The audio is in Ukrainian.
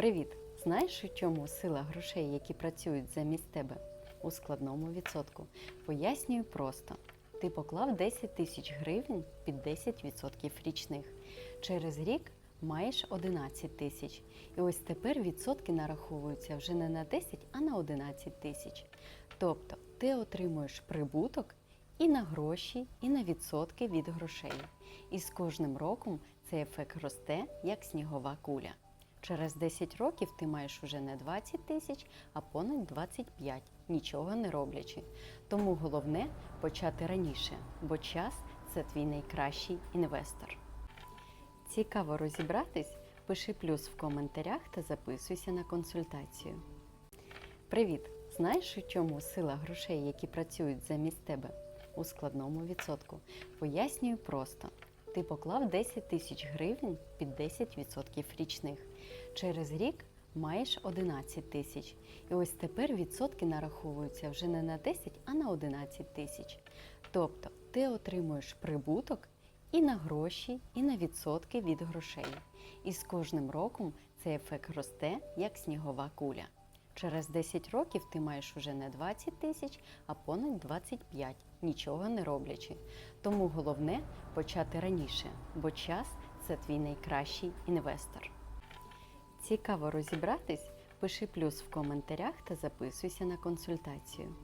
Привіт! Знаєш, у чому сила грошей, які працюють замість тебе? У складному відсотку. Пояснюю просто. Ти поклав 10 тисяч гривень під 10% річних. Через рік маєш 11 тисяч. І ось тепер відсотки нараховуються вже не на 10, а на 11 тисяч. Тобто ти отримуєш прибуток і на гроші, і на відсотки від грошей. І з кожним роком цей ефект росте, як снігова куля. Через 10 років ти маєш уже не 20 тисяч, а понад 25, нічого не роблячи. Тому головне почати раніше, бо час це твій найкращий інвестор. Цікаво розібратись? Пиши плюс в коментарях та записуйся на консультацію. Привіт! Знаєш, у чому сила грошей, які працюють замість тебе? У складному відсотку. Пояснюю просто. Ти поклав 10 тисяч гривень під 10% річних. Через рік маєш 11 тисяч. І ось тепер відсотки нараховуються вже не на 10, а на 11 тисяч. Тобто ти отримуєш прибуток і на гроші, і на відсотки від грошей. І з кожним роком цей ефект росте, як снігова куля. Через 10 років ти маєш уже не 20 тисяч, а понад 25, нічого не роблячи. Тому головне почати раніше, бо час це твій найкращий інвестор. Цікаво розібратись? Пиши плюс в коментарях та записуйся на консультацію.